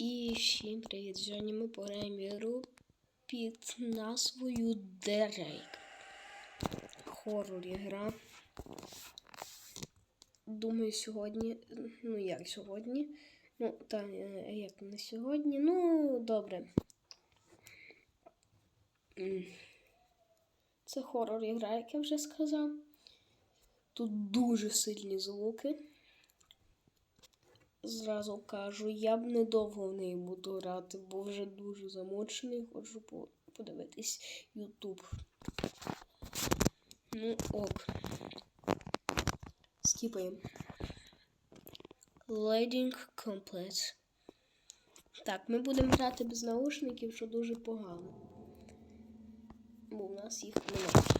І всім привіт! Сьогодні ми пограємо ігру під назвою Дерейк. Хоррор ігра. Думаю, сьогодні. Ну, як сьогодні? Ну, та е, як не сьогодні. Ну, добре. Це хоррор ігра, як я вже сказав. Тут дуже сильні звуки. Зразу кажу, я б недовго в неї буду грати, бо вже дуже замочений, хочу подивитись YouTube. Ну, ок. Скіпаємо. Loading Complex. Так, ми будемо грати без наушників, що дуже погано. Бо в нас їх немає.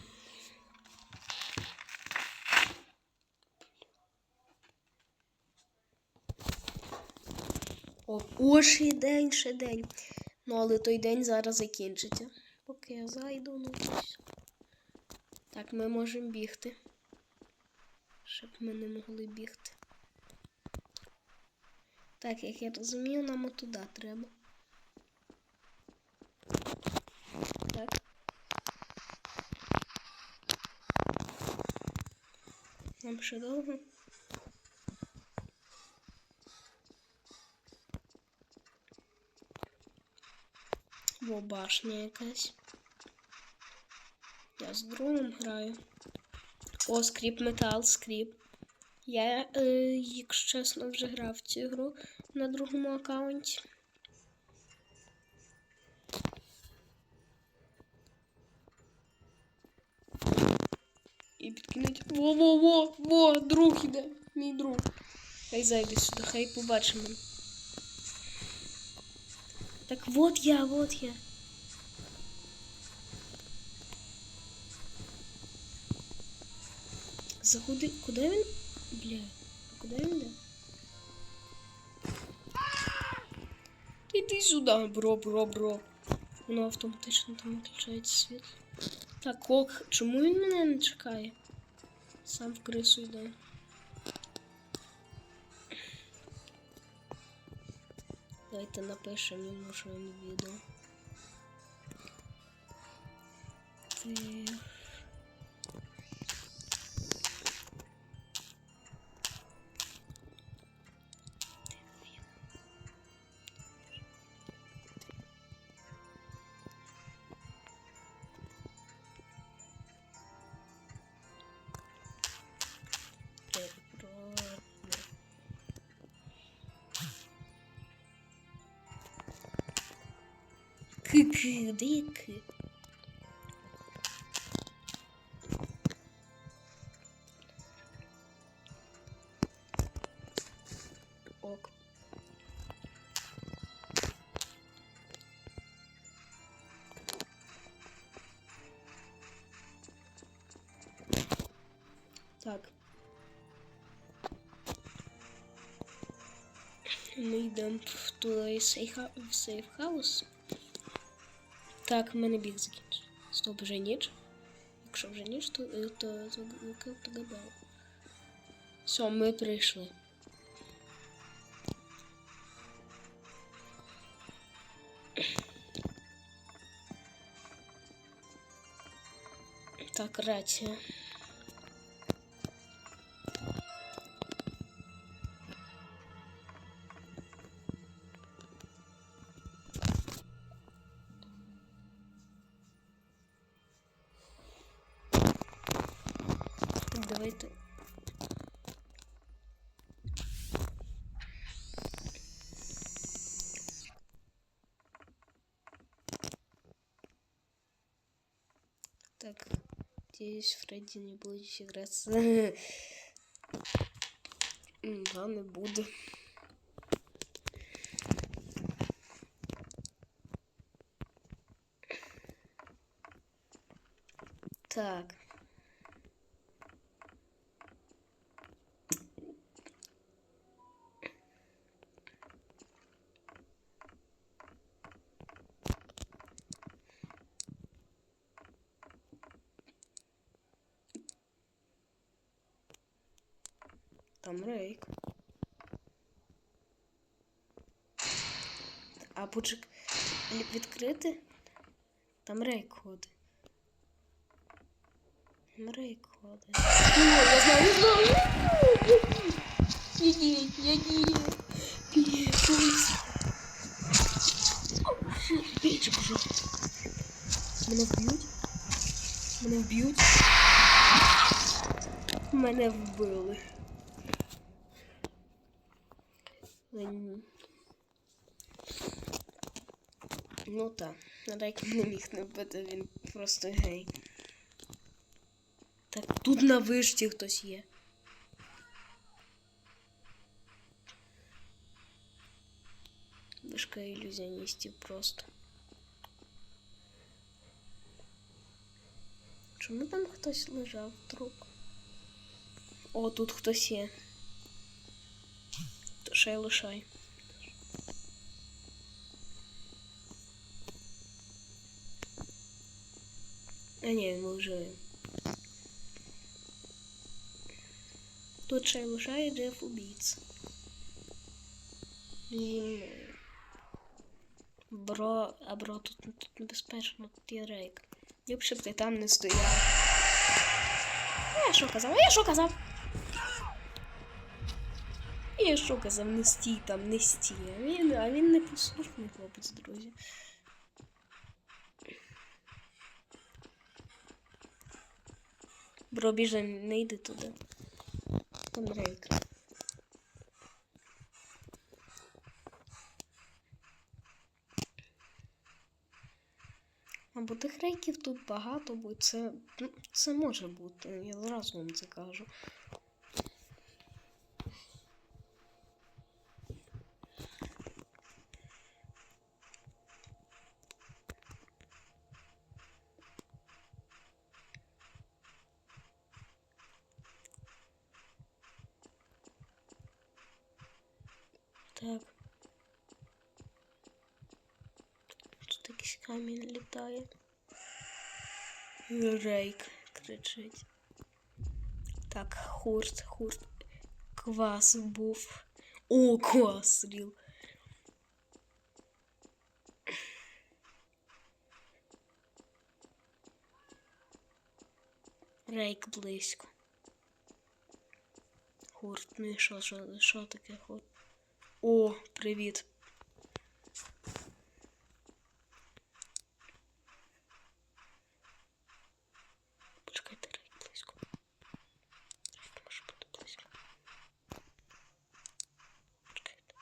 О, ще день, ще день. Ну, але той день зараз закінчиться. Поки я зайду, ну. Так, ми можемо бігти. Щоб ми не могли бігти. Так, як я розумію, нам отуди треба. Так. Нам ще довго. Бо башня якась. Я з другом граю. О, скріп метал, скріп. Я, е, якщо чесно, вже грав цю гру на другому аккаунті. І підкинуть. Во-во-во! Во! Друг іде! Мій друг. Хай зайде сюди, хай побачимо. Так вот я, вот я. Заходи. Куди він? Бля, а куди він йде? Та йди сюди, бро, бро, бро. Воно автоматично там виключається світло. Так, ок, чому він мене не чекає? Сам в крису йде. Давайте напишемо йому, що він відео. Ти... Кик-дик. Ок. Так. Ми йдемо в той сейха- в сейф-хаус. Так, в мене біг закінчив. Стоп, вже ніч. Якщо вже ніч, то, е, то, то, то, то габел. Все, ми прийшли. Так, рація. Давайте. Так, надеюсь, Фредди не будет играться. Не буду. Там рейк. А почек відкрити? Там рейк ходить. Там рейк ходить. О, я знаю, я знаю! Ні, ні, ні, ні. Бійся. Бійте, пожалуйста. Мене вб'ють? Мене вб'ють? Мене вбили. Ну так, Рейк не міг не вбити, він просто гей. Так, тут на вишці хтось є. Вишка ілюзіоністів просто. Чому там хтось лежав труп? О, тут хтось є. Лишай, лишай. А ні, ми вже. Тут ще й лишає Джеф убійць. Він... Бро, а бро тут, тут небезпечно, тут є рейк. Ліпше б ти там не стояв. Я що казав? Я що казав? Я що казав, не стій там, не стій. А він, а він не послушний хлопець, друзі. Бро, біжи, не йди туди. Там рейк. Або тих рейків тут багато, бо це, ну, це може бути, я зразу вам це кажу. Так. Тут якийсь камінь літає. Рейк кричить. Так, хурт, хурт. Квас був. О, квас ріл. Рейк близько. Хурт, ну і що, що, що таке хурт? О, привіт. Почекайте, рейк близько. Може бути близько. Почекайте.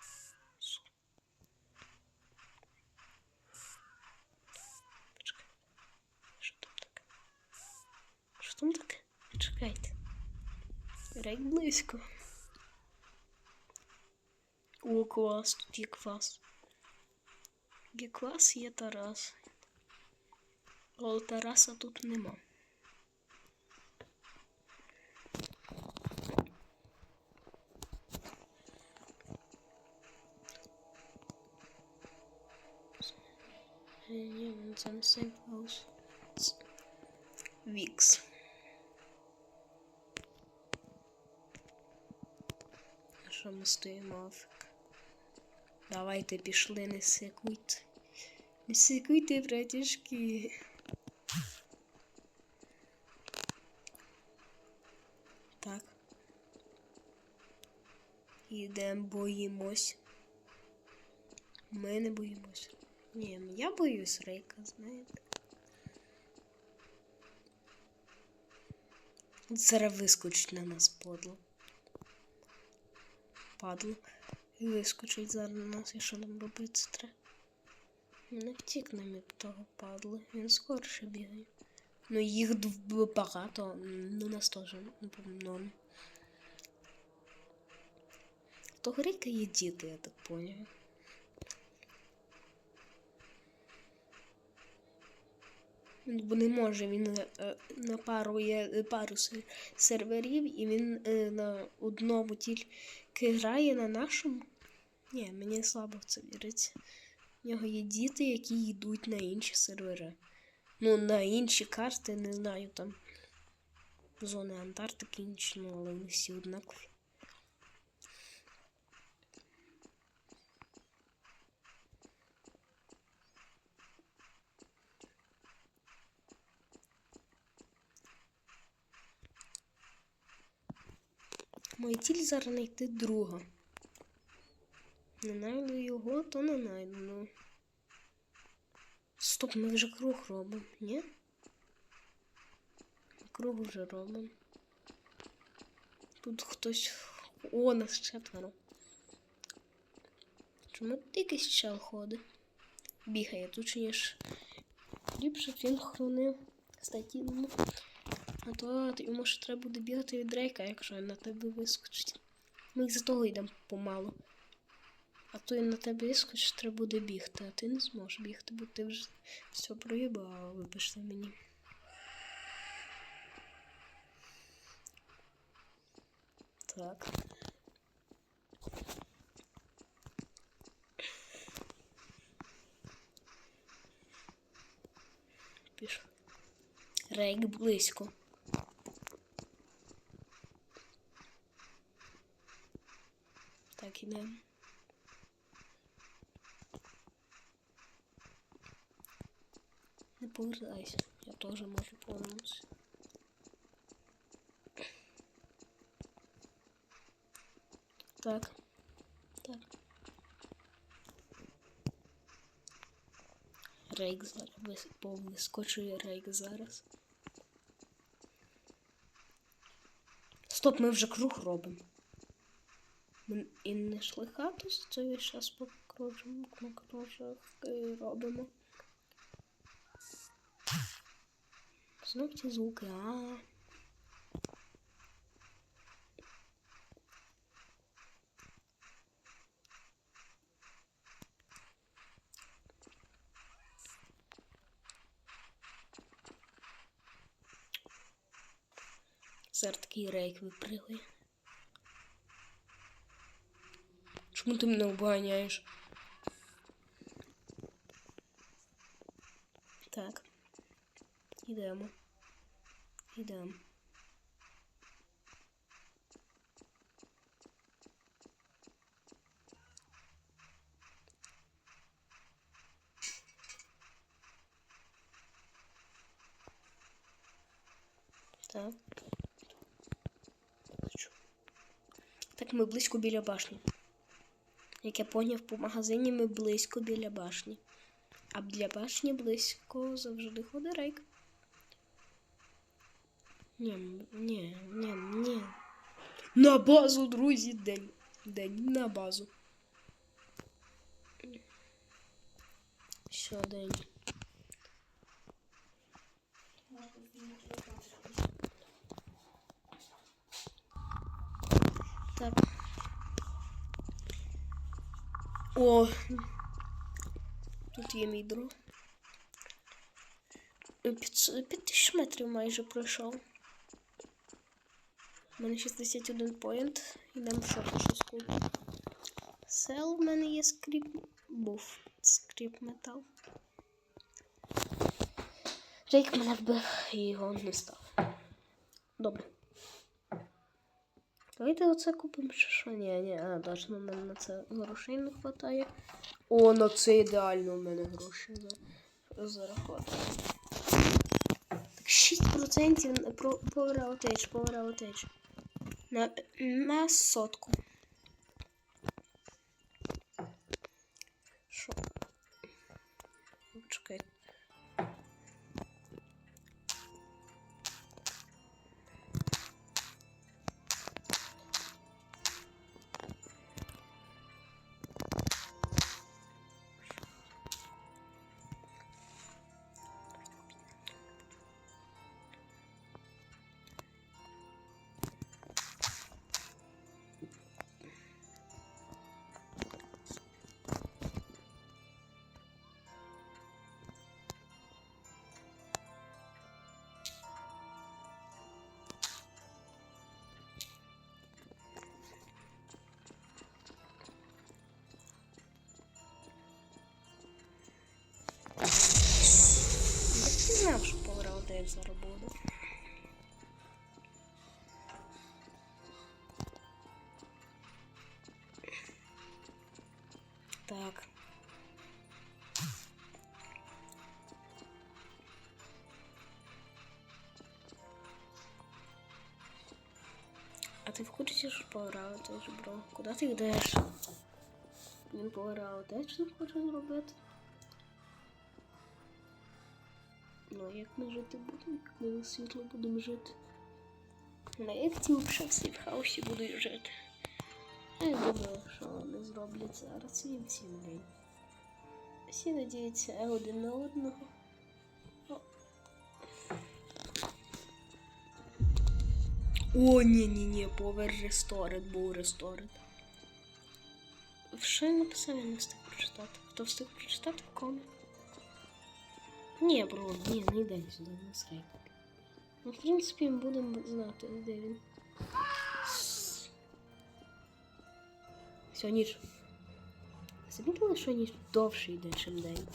Почекайте. Що там таке? Що там таке? Почекайте. Рейк близько. О, клас, тут є квас. Є квас, є Тарас. Але Тараса тут нема. Це не сейф. Вікс. Що ми стоїмо афік? Давайте пішли, не секуйте. Не секуйте, братішки. Так. Ідемо, боїмось. Ми не боїмось. Ні, я боюсь рейка, знаєте. Зараз вискочить на нас подло. Падло. Вискочить зараз на нас, і нам робити треба? Не втікнемо від того падли. Він скорше бігає. Ну їх багато, ну нас теж норм. Того рейка є діти, я так поняв. Бо не може, він е, напарує е, пару серверів і він е, на одному тільки грає на нашому. Ні, мені слабо в це віриться. У нього є діти, які йдуть на інші сервери. Ну, на інші карти, не знаю, там зони Антарктики інші, ну, але вони всі однакові. Моя ціль зараз знайти друга. Не найду його, то не найду. Ну. Стоп, ми вже круг робимо, ні? Круг вже робимо. Тут хтось. О, нас четверо. Чому тут якийсь чел ходить? Бігає, тут ніж. Ліпше він хранив статіну. А то йому ще треба буде бігати від Дрейка, якщо на тебе вискочить. Ми із-за того йдемо помалу. А то він на тебе вискочить, треба буде бігти, а ти не зможеш бігти, бо ти вже все проїбав, вибачте мені. Так. Пішов. Рейк близько. Так, ідемо. Не повертайся, я теж можу повернутися. Так. Так. Рейк зараз вис- повискочує рейк зараз. Стоп, ми вже круг робимо. І не йшли хату, це я зараз по кружам, по е, робимо. Знов ці звуки, а. Зараз такий рейк випригує. Чому ти мене обганяєш? Так. Ідемо. Ідемо. Так. Хочу. Так, ми близько біля башні. Як я поняв, по магазині ми близько біля башні. А біля башні близько завжди ходить рейк. Ні, ні, ні, ні. На базу, друзі, день. День на базу. Що день? Так. О. Тут є мій друг. П'ять тисяч метрів майже пройшов. У мене 61 поінт. Йдемо в шорт шостку. Сел в мене є скріп. Був скріп метал. Рейк мене вбив і його не став. Добре. Давайте оце купимо чи що? Ні, ні, а, точно в мене на це грошей не вистачає. О, на це ідеально у мене гроші за, зарахувати. Так, 6% про Power Outage, Power Outage. На, на сотку. Зараз. Так. А ти в курсі, хочеш пограти, теж, бро? Куди ти йдеш? Він пограв, теж не хоче зробити. Ну, як ми жити будемо, як ми на світло будемо жити. На ті вже в хаосі будуть жити. Я думаю, що вони зроблять зараз цілий день. Всі надіються один на одного. О, ні, ні, ні, повер ресторет, був ресторет. Що я написав, я не встиг прочитати. Хто встиг прочитати в комі? Ні, бро, ні, не йде сюди, не срай. Ну, в принципі, ми будемо знати, де він. Все, ніч. Замітили, що ніч довше йде, ніж день.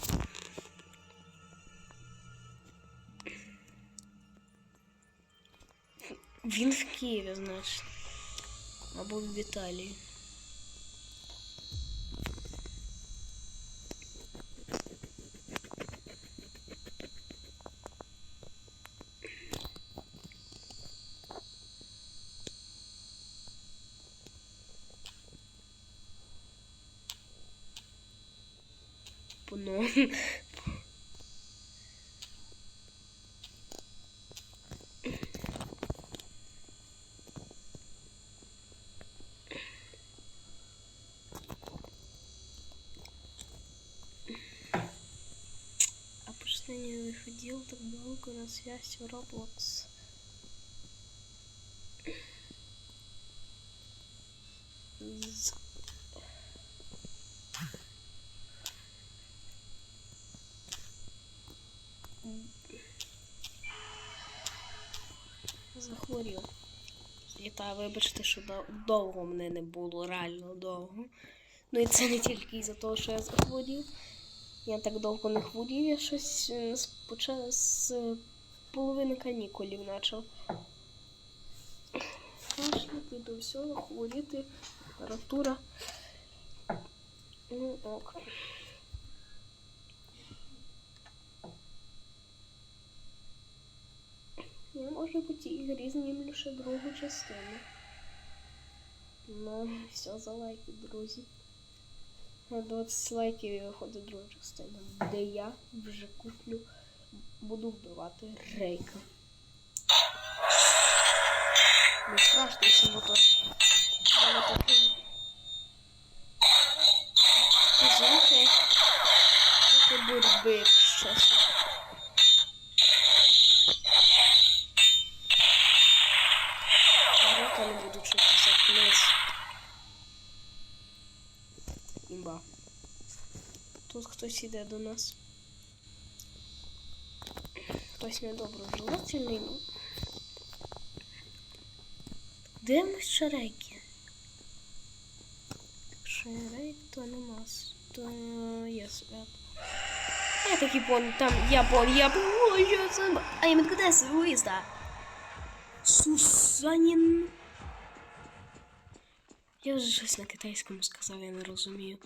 Він в Києві, значить. Або в Італії. Не так долго на связь в Roblox? Захворів. І та, вибачте, що дов- довго мене не було, реально довго. Ну і це не тільки із-за того, що я захворів. Я так довго не хворів, я щось е, з, з половини канікулів почав. Кашляти до всього, хворіти, температура. Ну ок. Я може по тій ігрі знімлю ще другу частину. Ну, все за лайки, друзі. На 20 лайків і виходить друга частина, де я вже куплю, буду вбивати рейка. Не страшно, якщо мотор. Звуки. Звуки боротьби, якщо хтось іде до нас. Хтось недоброжелательний, ну. Дивимось шарейки. Якщо є рейк, то нема. с- То є свят. Я таки понял, там я понял, я понял, що це. А я куди виїзда? Сусанін. Я вже щось на китайському сказав, я не розумію.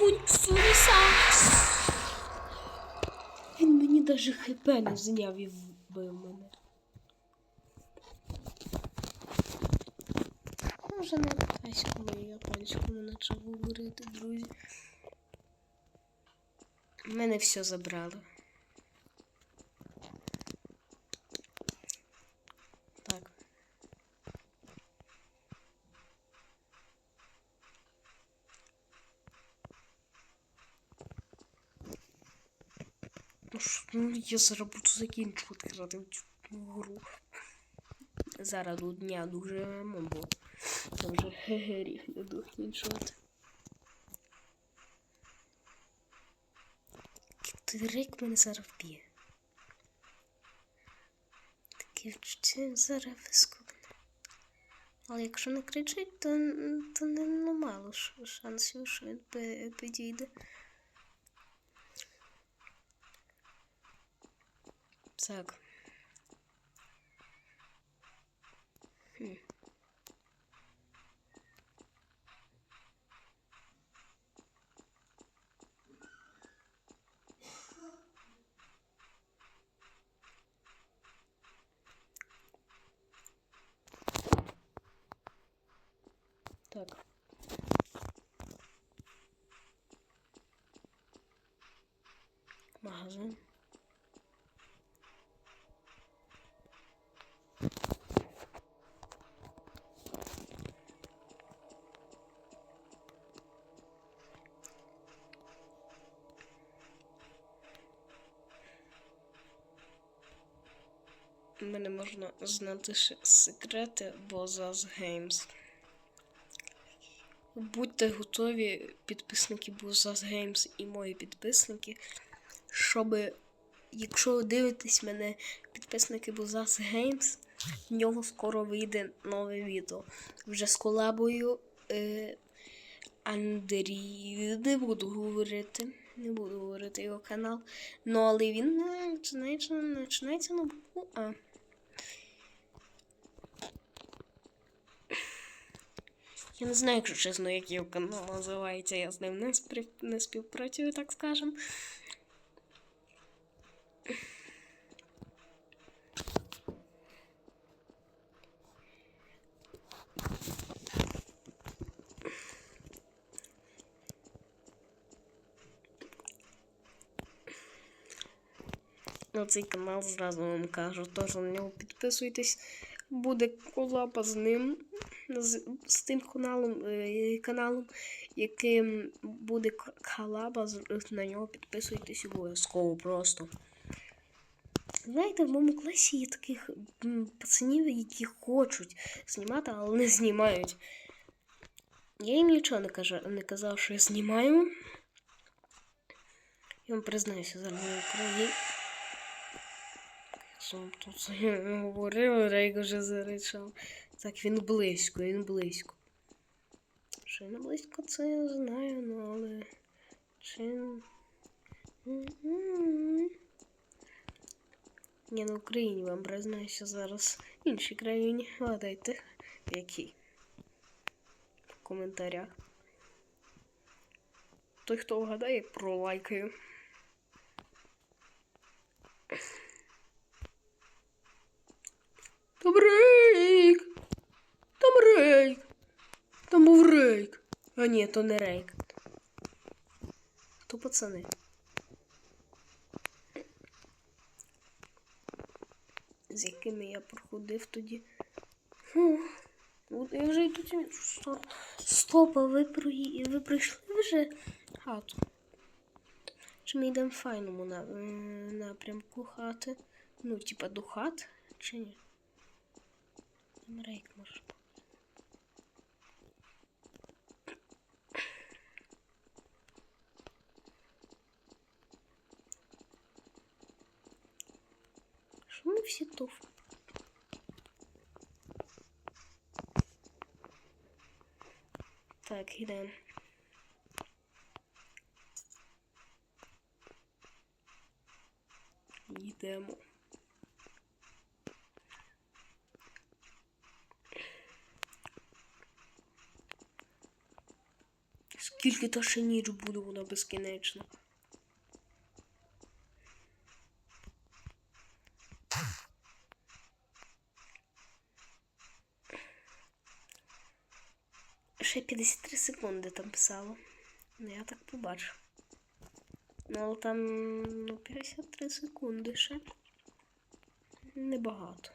Сунь, Суніса! Він мені навіть хп не зняв і вбив мене. Може Вже на китайському і японському почав говорити, друзі. Мене все забрали. Так. Ну, я зараз буду закінчувати цю гру. Зараз до дня дуже мобо. Там вже геріх не докінчувати. Той рик мене зараз вб'є. Таке вчуття зараз вискокне. Але якщо не кричить, то, то не ну, мало шансів, що він підійде. Так. Хм. Так. Магазин. Мене можна знати ще секрети Бозас Геймс. Будьте готові, підписники Бозас Геймс і мої підписники, щоб, якщо ви дивитесь мене, підписники Бозас Геймс, в нього скоро вийде нове відео. Вже з колабою е, Андрій. Не буду говорити. Не буду говорити його канал. Ну, але він починається, починається на букву А. Я не знаю, якщо чесно, як його канал називається. Я з ним не, сприв... не співпрацюю, так скажем. На цей канал зразу вам кажу, теж на нього підписуйтесь. Буде колаба з ним, з, тим каналом, е, каналом, яким буде з- на нього підписуйтесь обов'язково просто. Знаєте, в моєму класі є таких пацанів, які хочуть знімати, але не знімають. Я їм нічого не, кажа, не казав, що я знімаю. Я вам признаюся зараз в Україні. Сам тут говорив, Рейк вже заричав. Так, він близько, він близько. Що він близько, це я знаю, ну але. Чи. Я на Україні вам признаюся зараз в іншій країні. Гадайте, в якій. В коментарях. Той, хто вгадає, пролайкаю. Рейк! Там рейк! Там був рейк. А ні, то не рейк. То пацани. З якими я проходив тоді. Фу. От я вже йду ці- Стоп. Стоп, а ви, про... ви прийшли вже хату? Чи ми йдемо в файному на... напрямку хати? Ну, типа до хат, чи ні? Там рейк може ми всі туф? Так, йдемо. Йдемо. Скільки то ще ніч буде, вона безкінечна. Ще 53 секунди там писало. Ну, я так побачу. Ну, але там ну, 53 секунди ще. Небагато.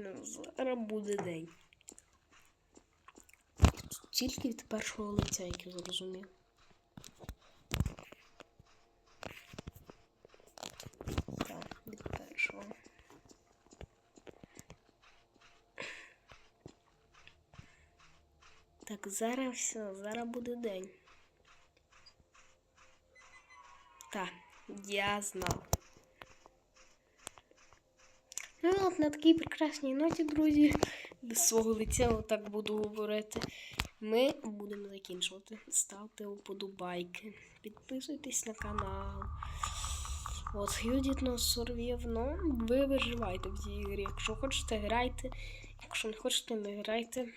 Ну, зараз буде день. Тільки від першого лиця, як я зрозумів. Так, від першого. Так, зараз все, зараз буде день. Так, я знав. Ну, от на такій прекрасній ноті, друзі, без свого лиця отак буду говорити. Ми будемо закінчувати. Ставте вподобайки, підписуйтесь на канал. От, Юдіт нас сорвів, ну, ви виживайте в цій грі. Якщо хочете, грайте. Якщо не хочете, не грайте.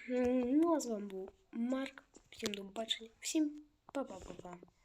Ну, а з вами був Марк. Всім до побачення. Всім па-па-па-па.